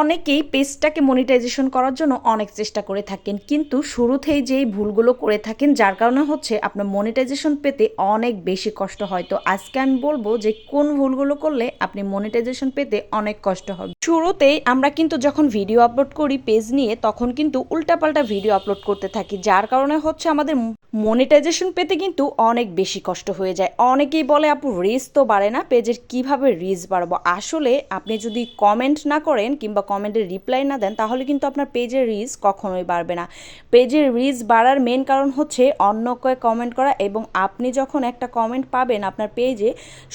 অনেকেই পেজটাকে মনিটাইজেশন করার জন্য অনেক চেষ্টা করে থাকেন, কিন্তু শুরুতেই যেই ভুলগুলো করে থাকেন, যার কারণে হচ্ছে আপনার মনিটাইজেশন পেতে অনেক বেশি কষ্ট হয়। তো আজকে আমি বলব যে কোন ভুলগুলো করলে আপনি মনিটাইজেশন পেতে অনেক কষ্ট হবে। শুরুতেই আমরা কিন্তু যখন ভিডিও আপলোড করি পেজ নিয়ে, তখন কিন্তু উল্টাপাল্টা ভিডিও আপলোড করতে থাকি, যার কারণে হচ্ছে আমাদের মনিটাইজেশন পেতে কিন্তু অনেক বেশি কষ্ট হয়ে যায়। অনেকেই বলে, আপু রিস তো বাড়ে না, পেজের কীভাবে রিচ বাড়াবো? আসলে আপনি যদি কমেন্ট না করেন কিংবা কমেন্টের রিপ্লাই না দেন, তাহলে কিন্তু আপনার পেজের রিস কখনোই বাড়বে না। পেজের রিচ বাড়ার মেন কারণ হচ্ছে অন্য কয়ে কমেন্ট করা এবং আপনি যখন একটা কমেন্ট পাবেন আপনার পেজে,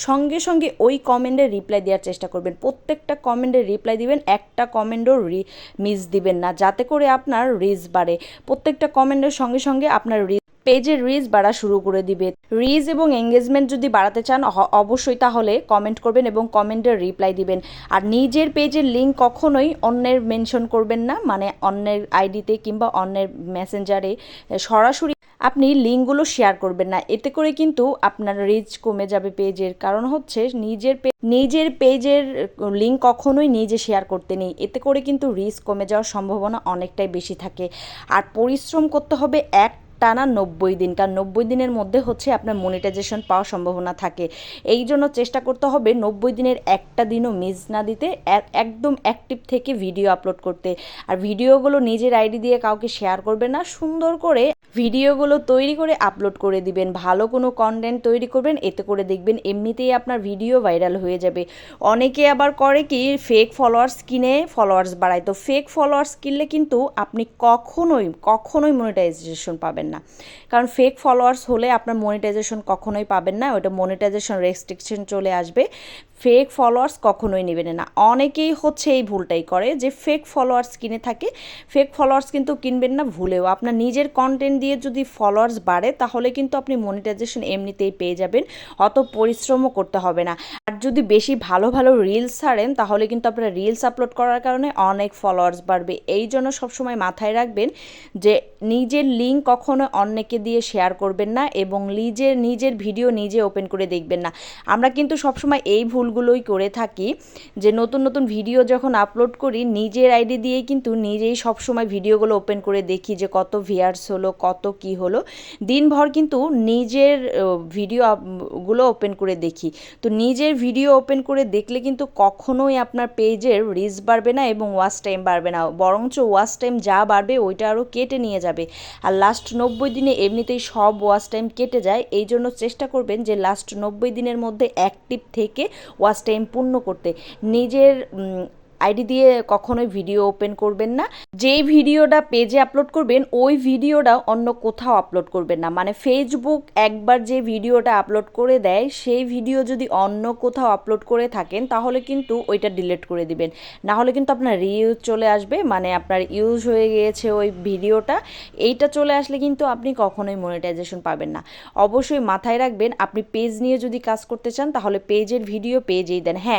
সঙ্গে সঙ্গে ওই কমেন্টের রিপ্লাই দেওয়ার চেষ্টা করবেন। প্রত্যেকটা কমেন্টের রিপ্লাই দিবেন, একটা কমেন্টও রি, মিস দিবেন না, যাতে করে আপনার রিস বাড়ে। প্রত্যেকটা কমেন্টের সঙ্গে সঙ্গে আপনার রিচ পেজের রিচ বাড়া শুরু করে দিবে। রিচ এবং এঙ্গেজমেন্ট যদি বাড়াতে চান অবশ্যই তাহলে কমেন্ট করবেন এবং কমেন্টের রিপ্লাই দিবেন। আর নিজের পেজের লিঙ্ক কখনোই অন্যের মেনশন করবেন না মানে অন্যের আইডিতে কিংবা অন্যের মেসেঞ্জারে সরাসরি আপনি লিঙ্কগুলো শেয়ার করবেন না। এতে করে কিন্তু আপনার রিচ কমে যাবে পেজের। কারণ হচ্ছে নিজের নিজের পেজের লিঙ্ক কখনোই নিজে শেয়ার করতে নেই। এতে করে কিন্তু রিচ কমে যাওয়ার সম্ভাবনা অনেকটাই বেশি থাকে। আর পরিশ্রম করতে হবে এক টানা নব্বই দিন, কারণ নব্বই দিনের মধ্যে হচ্ছে আপনার মনিটাইজেশন পাওয়ার সম্ভাবনা থাকে। এই জন্য চেষ্টা করতে হবে নব্বই দিনের একটা দিনও মিস না দিতে একদম অ্যাক্টিভ থেকে ভিডিও আপলোড করতে। আর ভিডিওগুলো নিজের আইডি দিয়ে কাউকে শেয়ার করবে না, সুন্দর করে ভিডিওগুলো তৈরি করে আপলোড করে দিবেন, ভালো কোনো কন্টেন্ট তৈরি করবেন, এতে করে দেখবেন এমনিতেই আপনার ভিডিও ভাইরাল হয়ে যাবে। অনেকে আবার করে কি ফেক ফলোয়ার্স কিনে ফলোয়ার্স বাড়ায়। তো ফেক ফলোয়ার্স কিনলে কিন্তু আপনি কখনোই কখনোই মনিটাইজেশন পাবেন না। কারণ ফেক ফলোয়ার্স হলে আপনার মনিটাইজেশন কখনোই পাবেন না ওটা মনিটাইজেশন রেস্ট্রিকশন চলে আসবে। ফেক ফলোয়ার্স কখনোই নেবেন না। অনেকেই হচ্ছে এই ভুলটাই করে যে ফেক ফলোয়ার্স কিনে থাকে। ফেক ফলোয়ার্স কিন্তু কিনবেন না, ভুলেও। আপনার নিজের কন্টেন্ট দিয়ে যদি ফলোয়ার্স বাড়ে, তাহলে কিন্তু আপনি মনিটাইজেশন এমনিতেই পেয়ে যাবেন, অত পরিশ্রমও করতে হবে না। আর যদি বেশি ভালো ভালো রিলস ছাড়েন, তাহলে কিন্তু আপনার রিলস আপলোড করার কারণে অনেক ফলোয়ার্স বাড়বে। এই জন্য সবসময় মাথায় রাখবেন যে নিজের লিঙ্ক কখনো অন্যকে দিয়ে শেয়ার করবেন না এবং নিজের নিজের ভিডিও নিজে ওপেন করে দেখবেন না। আমরা কিন্তু সবসময় এই ভুলগুলোই করে থাকি, যে নতুন নতুন ভিডিও যখন আপলোড করি, নিজের আইডি দিয়েই কিন্তু নিজেই সবসময় ভিডিওগুলো ওপেন করে দেখি যে কত ভিয়ার্স হলো, কত কি হলো। দিনভর কিন্তু নিজের ভিডিও গুলো ওপেন করে দেখি। তো নিজের ভিডিও ওপেন করে দেখলে কিন্তু কখনোই আপনার পেজের রিচ বাড়বে না এবং ওয়াচ টাইম বাড়বে না। বরঞ্চ ওয়াচ টাইম যা বাড়বে ওইটা আরও কেটে নিয়ে যাবে। আর লাস্ট নব্বই দিনে এমনিতেই সব ওয়াচ টাইম কেটে যায়। এই জন্য চেষ্টা করবেন যে লাস্ট নব্বই দিনের মধ্যে অ্যাক্টিভ থেকে ওয়াচ টাইম পূর্ণ করতে। নিজের আইডি দিয়ে কখনোই ভিডিও ওপেন করবেন না। যেই ভিডিওটা পেজে আপলোড করবেন, ওই ভিডিওটা অন্য কোথাও আপলোড করবেন না। মানে ফেসবুক একবার যে ভিডিওটা আপলোড করে দেয়, সেই ভিডিও যদি অন্য কোথাও আপলোড করে থাকেন, তাহলে কিন্তু ওইটা ডিলিট করে দিবেন। না হলে কিন্তু আপনার রিউজ চলে আসবে মানে আপনার ইউজ হয়ে গিয়েছে ওই ভিডিওটা। এইটা চলে আসলে কিন্তু আপনি কখনোই মনিটাইজেশন পাবেন না। অবশ্যই মাথায় রাখবেন, আপনি পেজ নিয়ে যদি কাজ করতে চান, তাহলে পেজের ভিডিও পেজেই দেন। হ্যাঁ